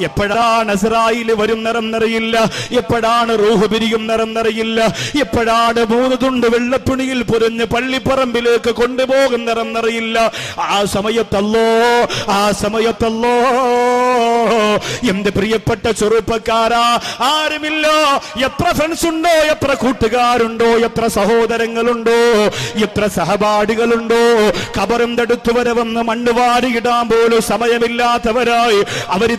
എപ്പോഴാണ് അസറായിൽ വരും നിറം നിറയില്ല? എപ്പോഴാണ് റൂഹ് പിരിയും നിറം നിറയില്ല? എപ്പോഴാണ് മൂന്ന് തുണ്ട് വെള്ളത്തുണിയിൽ പൊരിഞ്ഞ് പള്ളിപ്പറമ്പിലേക്ക് കൊണ്ടുപോകും നിറം നിറയില്ല? ആ സമയത്തല്ലോ ആ സമയത്തല്ലോ. എന്റെ പ്രിയപ്പെട്ട ചെറുപ്പക്കാരാ ആരുമില്ല. എത്ര ഫ്രണ്ട്സ് ഉണ്ടോ? എത്ര കൂട്ടുകാരുണ്ടോ? എത്ര സഹോദരങ്ങളുണ്ടോ? എത്ര സഹപാഠികളുണ്ടോ? കബറും തടുത്തു മണ്ണ് വാരിയിടാൻ പോലും സമയമില്ലാത്തവരായി. അവർ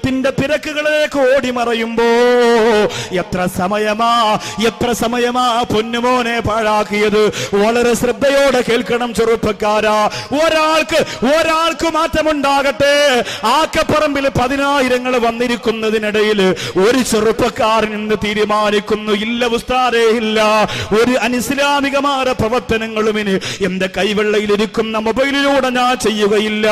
ജീവിതത്തിന്റെ തിരക്കുകളിലേക്ക് ഓടി മറയുമ്പോ എത്ര സമയമാ എത്ര സമയമാ പൊന്നുമോനെ പാഴാക്കിയത്? വളരെ ശ്രദ്ധയോടെ കേൾക്കണം ചെറുപ്പക്കാരാ. ഒരാൾക്ക് ഒരാൾക്ക് മാറ്റമുണ്ടാകട്ടെ. ആക്കപ്പറമ്പിൽ പതിനായിരങ്ങൾ വന്നിരിക്കുന്നതിനിടയിൽ ഒരു ചെറുപ്പക്കാരൻ ഇന്ന് തീരുമാനിക്കുന്നു. ഇല്ല ഉസ്താദേ ഇല്ല. ഒരു അനിസ്ലാമികമായ പ്രവർത്തനങ്ങളും ഇനി എന്റെ കൈവെള്ളയിലിരിക്കുന്ന മൊബൈലിലൂടെ ഞാൻ ചെയ്യുകയില്ല.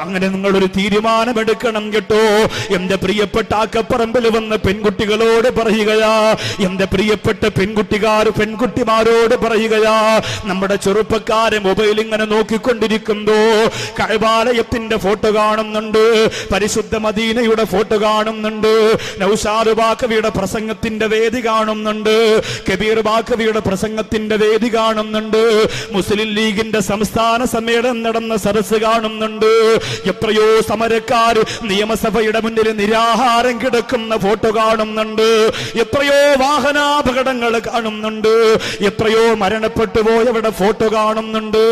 അങ്ങനെ നിങ്ങളൊരു തീരുമാനമെടുക്കണം കേട്ടോ. എന്റെ പ്രിയപ്പെട്ട ആക്കപ്പറമ്പിൽ വന്ന പെൺകുട്ടികളോട് പറയുകയാ. എന്റെ പ്രിയപ്പെട്ട പെൺകുട്ടികാർ പെൺകുട്ടിമാരോട് പറയുകയാ. നമ്മുടെ ചെറുപ്പക്കാരെ മൊബൈൽ ഇങ്ങനെ നോക്കിക്കൊണ്ടിരിക്കുമ്പോ കഴിവാലയത്തിന്റെ ഫോട്ടോ കാണുന്നുണ്ട്. പരിശുദ്ധ മദീനയുടെ ഫോട്ടോ കാണുന്നുണ്ട്. നൗഷാദ് ബാക്കവിയുടെ പ്രസംഗത്തിന്റെ വേദി കാണുന്നുണ്ട്. കബീർ ബാക്കവിയുടെ പ്രസംഗത്തിന്റെ വേദി കാണുന്നുണ്ട്. മുസ്ലിം ലീഗിന്റെ സംസ്ഥാന സമ്മേളനം നടന്ന സദസ് കാണുന്നുണ്ട്. എത്രയോ സമരക്കാർ നിയമസഭയുടെ മുന്നിൽ നിരാഹാരം കിടക്കുന്ന ഫോട്ടോ കാണുന്നുണ്ട്. എത്രയോ വാഹനാപകടങ്ങൾ കാണുന്നുണ്ട്. എത്രയോ മരണപ്പെട്ടു പോയവരുടെ ഫോട്ടോ കാണുന്നുണ്ട്.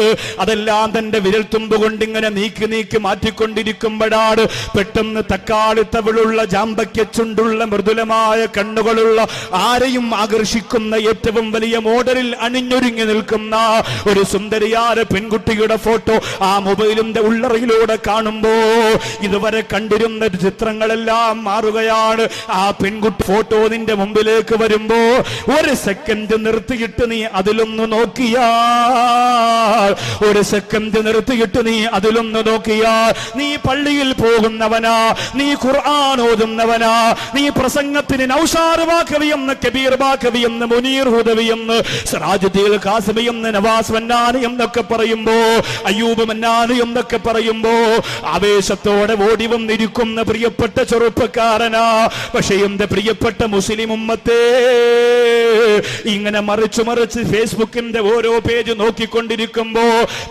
അതെല്ലാം തന്റെ വിരൽത്തുമ്പ് കൊണ്ട് ഇങ്ങനെ നീക്കി നീക്കി മാറ്റിക്കൊണ്ടിരിക്കുമ്പോഴാണ് പെട്ടെന്ന് തക്കാളി തക്കാളിത്തവിളുള്ള ജാമ്പയ്ക്ക ചുണ്ടുള്ള മൃദുലമായ കണ്ണുകളുള്ള ആരെയും ആകർഷിക്കുന്ന ഏറ്റവും വലിയ മോഡലിൽ അണിഞ്ഞൊരുങ്ങി നിൽക്കുന്ന ഒരു സുന്ദരിയാര പെൺകുട്ടിയുടെ ഫോട്ടോ ആ മൊബൈലിന്റെ ഉള്ളറയിലൂടെ കാണുമ്പോ ഇതുവരെ കണ്ടിരുന്ന ചിത്രങ്ങളെല്ലാം മാറുകയാണ്. ആ പെൺകുട്ടി ഫോട്ടോ നിന്റെ മുമ്പിലേക്ക് വരുമ്പോ ഒരു സെക്കൻഡ് നിർത്തിയിട്ട് നീ അതിലൊന്ന് നോക്കിയാൽ. ഒരു സെക്കൻഡ് നിർത്തിയിട്ട് നീ അതിലൊന്ന് നോക്കിയാൽ. നീ പള്ളിയിൽ പോകുന്നവനാ നീ ഖുർആൻ ഓതുന്നവനാ നീ പ്രസംഗത്തിന് നൗഷാർ ബാക്കവി കബീർ ബാക്കവി എന്ന് മുനീർ ഹുദവി എന്ന് സിറാജുദ്ദീൻ കാസിമി എന്ന് നവാസ് മന്നാനി എന്നൊക്കെ പറയുമ്പോ അയ്യൂബ് മന്നാനി എന്നൊക്കെ പറയുമ്പോ ആവേശത്തോടെ ഓടി വന്നിരിക്കുന്ന പ്രിയപ്പെട്ട ചെറുപ്പക്കാരനാ. പക്ഷെ എന്റെ പ്രിയപ്പെട്ട മുസ്ലിം ഉമ്മത്തേ ഇങ്ങനെ മറിച്ചു മറിച്ച് ഫേസ്ബുക്കിന്റെ ഓരോ പേജ് നോക്കിക്കൊണ്ടിരിക്കുമ്പോ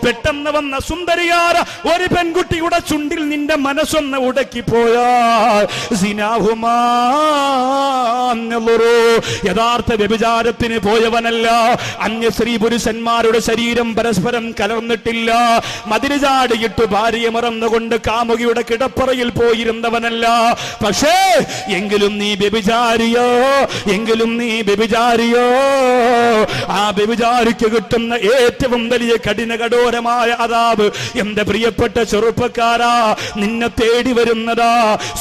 പെട്ടെന്ന് വന്ന സുന്ദരിയാര ഒരു പെൺകുട്ടിയുടെ ചുണ്ടിൽ നിന്റെ മനസ്സൊന്ന് ഉടക്കി എന്നുള്ളൊരു യഥാർത്ഥ വ്യഭിചാരത്തിന് പോയവനല്ല. അന്യ സ്ത്രീ പുരുഷന്മാരുടെ ശരീരം പരസ്പരം കലർന്നിട്ടില്ല. മതിരുചാടിയിട്ട് ഭാര്യയെ മറന്നുകൊണ്ട് കാമുകിയുടെ കിടപ്പറയിൽ പോയിരുന്നവനല്ല പക്ഷേ എങ്കിലും നീ വ്യഭിചാരിയോ? എങ്കിലും നീ വ്യഭിചാരിയോ? ആ വ്യഭിചാരിക്ക് കിട്ടുന്ന ഏറ്റവും വലിയ കഠിന കഠോരമായ അതാവ് എന്റെ പ്രിയപ്പെട്ട ചെറുപ്പക്കാരാ നിന്നെ തേടി വരുന്നതാ.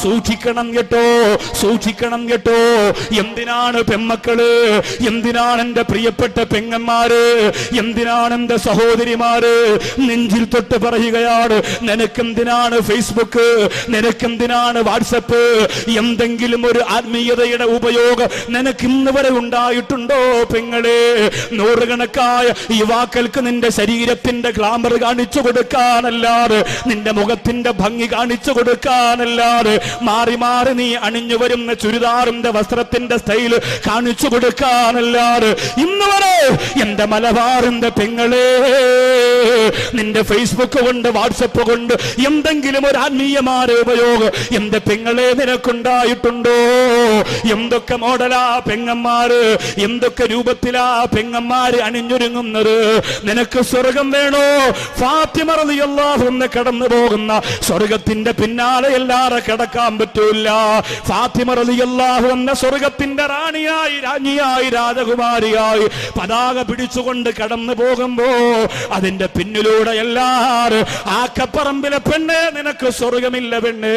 സൂക്ഷിക്കണം കേട്ടോ സൂക്ഷിക്കണം കേട്ടോ. എന്തിനാണ് പെമ്മക്കൾ? എന്തിനാണ് എന്റെ പ്രിയപ്പെട്ട പെങ്ങന്മാര്? എന്തിനാണ് എന്റെ സഹോദരിമാര്? നെഞ്ചിൽ തൊട്ട് പറയുകയാണ് നിനക്കെന്തിനാണ് ഫേസ്ബുക്ക്? നിനക്കെന്തിനാണ് വാട്സപ്പ്. എന്തെങ്കിലും ഒരു ആത്മീയതയുടെ ഉപയോഗം നിനക്ക് ഇന്ന് വരെ ഉണ്ടായിട്ടുണ്ടോ പെങ്ങളെ? നൂറുകണക്കായ യുവാക്കൾക്ക് നിന്റെ ശരീരത്തിന്റെ ഗ്ലാമർ കാണിച്ചു കൊടുക്കാനല്ലാതെ നിന്റെ മുഖത്തിന്റെ ഭംഗി കാണിച്ചു കൊടുക്കാനല്ലാതെ മാറി മാറി നീ അണിഞ്ഞു വരുന്ന ചുരിദാറിന്റെ വസ്ത്രത്തിന്റെ സ്റ്റൈൽ കാണിച്ചു കൊടുക്കാനല്ലാതെ ഇന്ന് വരെ എന്റെ മലബാറിന്റെ പെങ്ങളെ നിന്റെ ഫേസ്ബുക്ക് കൊണ്ട് വാട്സപ്പ് കൊണ്ട് എന്തെങ്കിലും ഒരു ആത്മീയമായ ഉപയോഗം എന്റെ പെങ്ങളെ നിനക്കുണ്ടായിട്ടുണ്ടോ? എന്തൊക്കെ മോഡലാ പെങ്ങന്മാര്? എന്തൊക്കെ രൂപത്തിലാ പെങ്ങന്മാര് അണിഞ്ഞൊരുങ്ങുന്നത്? നിനക്ക് സ്വർഗം വേണോ? ഫാത്തിമ റളിയല്ലാഹു അൻഹ കടന്നു പോകുന്ന സ്വർഗത്തിന്റെ പിന്നാലെ എല്ലാരെ കിടക്കാൻ പറ്റൂല ഫാത്തിമ എന്ന സ്വർഗത്തിന്റെ റാണിയായി രാജ്ഞിയായി രാജകുമാരിയായി പതാക പിടിച്ചുകൊണ്ട് കടന്നു പോകുമ്പോ അതിന്റെ പിന്നിലൂടെ എല്ലാരും ആക്കപ്പറമ്പിലെ പെണ്ണ് നിനക്ക് സ്വർഗമില്ല പെണ്ണ്.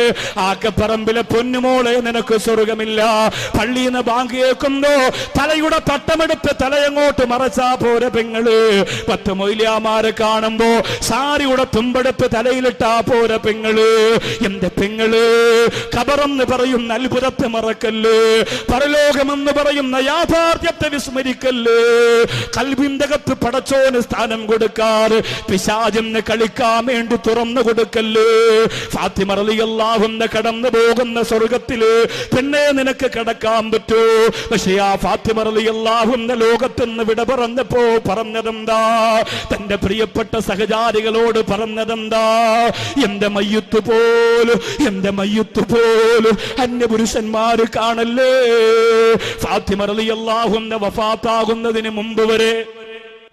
ആക്കപ്പറമ്പിലെ പൊന്നുമോളെ നിനക്ക് സ്വർഗമില്ല. പള്ളിന്ന് ബാങ്ക് കേൾക്കുന്നോ. തലയുടെ തട്ടമെടുത്ത് തലയങ്ങോട്ട് മറച്ചാ പോരെ പെങ്ങൾ. പത്ത് മൊയിലാമാരെ കാണുമ്പോ സാരിയുടെ തുമ്പെടുപ്പ് തലയിലിട്ടാ പോരെ പെങ്ങൾ. എന്റെ പെങ്ങൾ കബറെന്ന് പറയുന്ന അത്ഭുതത്തെ മറക്കല്ല്. പരലോകമെന്ന് പറയുന്ന യാഥാർത്ഥ്യത്തെ വിസ്മരിക്കല്ല്. അകത്ത് പടച്ചോന് സ്ഥാനം കൊടുക്കാറ്. പിശാചെന്ന് കളിക്കാൻ വേണ്ടി തുറന്നു കൊടുക്കല്ല്. ഫാത്തിമ റളിയല്ലാഹുന്ന കടന്നു പോകുന്ന സ്വർഗത്തിൽ പിന്നെ നിനക്ക് കിടക്കാൻ പറ്റൂ. പക്ഷെ ആ ഫാത്തിമ റളിയല്ലാഹുന്ന ലോകത്തുനിന്ന് വിട പറഞ്ഞപ്പോ പറഞ്ഞതെന്താ? തന്റെ പ്രിയപ്പെട്ട സഹചാരികളോട് പറഞ്ഞതെന്താ? എന്റെ മയ്യത്ത് പോലും എന്റെ മയ്യത്ത് പോലും അന്യപുരുഷന്മാര് കാണല്ലേ? ഫാത്തിമ റളിയല്ലാഹുന്ന വഫാത്താകുന്നതിന് മുമ്പ് വരെ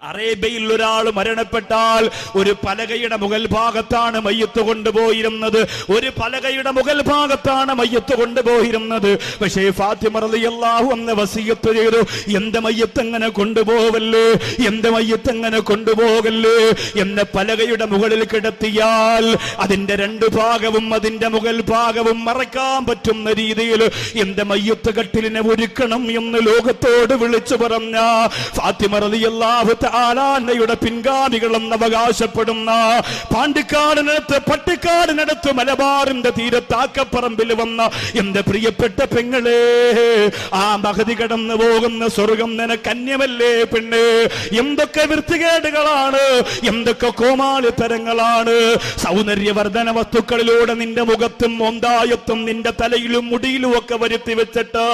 അറേബ്യയിൽ ഒരാൾ മരണപ്പെട്ടാൽ ഒരു പലകയുടെ മുകൾ ഭാഗത്താണ് മയ്യത്ത് കൊണ്ടുപോയിരുന്നത്. ഒരു പലകയുടെ മുകൾ ഭാഗത്താണ് മയ്യത്ത് കൊണ്ടുപോയിരുന്നത്. പക്ഷേ റളിയല്ലാഹു അന്ന് വസീയത്ത് ചെയ്തു. എന്റെ മയ്യത്ത് എങ്ങനെ കൊണ്ടുപോവല്ലേ? എന്റെ മയ്യത്ത് എങ്ങനെ കൊണ്ടുപോകല്ലേ? എന്ന പലകയുടെ മുകളിൽ കിടത്തിയാൽ അതിന്റെ രണ്ട് ഭാഗവും അതിന്റെ മുകൾ ഭാഗവും മറക്കാൻ പറ്റുന്ന രീതിയിൽ എന്റെ മയ്യത്ത് കട്ടിലിനെ ഒരുക്കണം എന്ന് ലോകത്തോട് വിളിച്ചു പറഞ്ഞ ഫാത്തിമ റളിയല്ലാഹു പിൻഗാമികൾ പിൻഗാമികളെന്ന് അവകാശപ്പെടുന്ന പാണ്ടിക്കാടിനടുത്ത് പട്ടിക്കാടിനടുത്ത് മലബാറിന്റെ തീരത്താക്കപ്പറമ്പിൽ വന്ന എന്റെ പ്രിയപ്പെട്ട പെങ്ങളെ ആ മഹതി കടന്നു പോകുന്ന സ്വർഗം നിനക്കന്യമല്ലേ പെണ്ണ്? എന്തൊക്കെ വൃത്തികേടുകളാണ് എന്തൊക്കെ കോമാളിത്തരങ്ങളാണ്? സൗന്ദര്യവർദ്ധന വസ്തുക്കളിലൂടെ നിന്റെ മുഖത്തും ഒന്തായത്തും നിന്റെ തലയിലും മുടിയിലും ഒക്കെ വരുത്തി വെച്ചിട്ട്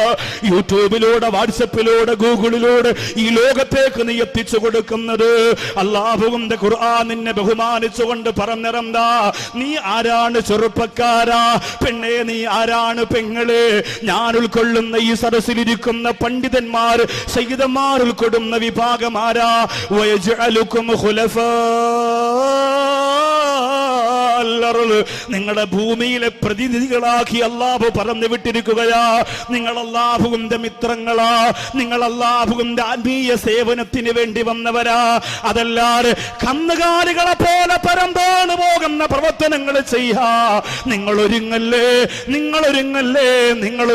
യൂട്യൂബിലൂടെ വാട്സപ്പിലൂടെ ഗൂഗിളിലൂടെ ഈ ലോകത്തേക്ക് നീ എത്തിച്ചു കൊടുക്കുന്നത്. അള്ളാഹുവിന്റെ ഖുർആൻ നിന്നെ ബഹുമാനിച്ചുകൊണ്ട് പറഞ്ഞിറന്താ? നീ ആരാണ് ചെറുപ്പക്കാരാ? പെണ്ണെ നീ ആരാണ് പെങ്ങൾ? ഞാൻ ഉൾക്കൊള്ളുന്ന ഈ സദസ്സിലിരിക്കുന്ന പണ്ഡിതന്മാർ സഹിതന്മാർ ഉൾക്കൊള്ളുന്ന വിഭാഗം ആരാ? വയജഅലുക്കും ഖുലഫാ. നിങ്ങളുടെ ഭൂമിയിലെ പ്രതിനിധികളാക്കി അള്ളാഹു പറഞ്ഞു വിട്ടിരിക്കുകയാ. നിങ്ങൾ അള്ളാഹുവിന്റെ മിത്രങ്ങളാ. നിങ്ങൾ അള്ളാഹുവിന്റെ ആത്മീയ സേവനത്തിന് വേണ്ടി വന്നവരാ. അതല്ലാതെ കന്നുകാലികളെ പോലെ പരന്താണ് പോകുന്ന പ്രവർത്തനങ്ങൾ ചെയ്യാ. നിങ്ങൾ ഒരുങ്ങല്ലേ നിങ്ങൾ ഒരുങ്ങല്ലേ നിങ്ങൾ